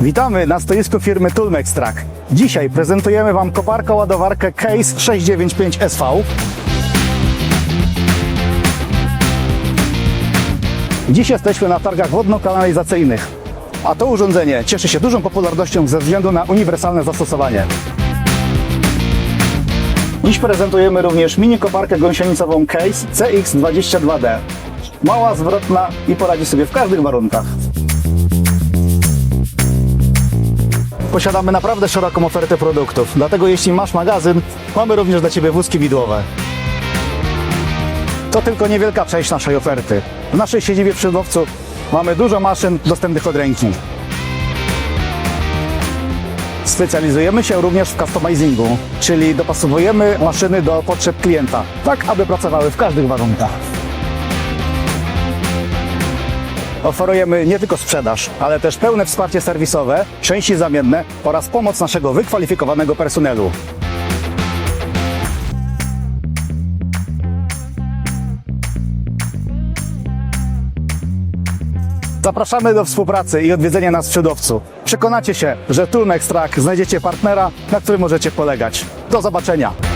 Witamy na stoisku firmy Tulmex Track. Dzisiaj prezentujemy Wam koparkę-ładowarkę Case 695 SV. Dziś jesteśmy na targach wodno-kanalizacyjnych, a to urządzenie cieszy się dużą popularnością ze względu na uniwersalne zastosowanie. Dziś prezentujemy również mini koparkę gąsienicową Case CX22D. Mała, zwrotna i poradzi sobie w każdych warunkach. Posiadamy naprawdę szeroką ofertę produktów, dlatego jeśli masz magazyn, mamy również dla Ciebie wózki widłowe. To tylko niewielka część naszej oferty. W naszej siedzibie w mamy dużo maszyn dostępnych od ręki. Specjalizujemy się również w customizingu, czyli dopasowujemy maszyny do potrzeb klienta, tak aby pracowały w każdych warunkach. Oferujemy nie tylko sprzedaż, ale też pełne wsparcie serwisowe, części zamienne oraz pomoc naszego wykwalifikowanego personelu. Zapraszamy do współpracy i odwiedzenia nas w. Przekonacie się, że Tulmex Track znajdziecie partnera, na którym możecie polegać. Do zobaczenia!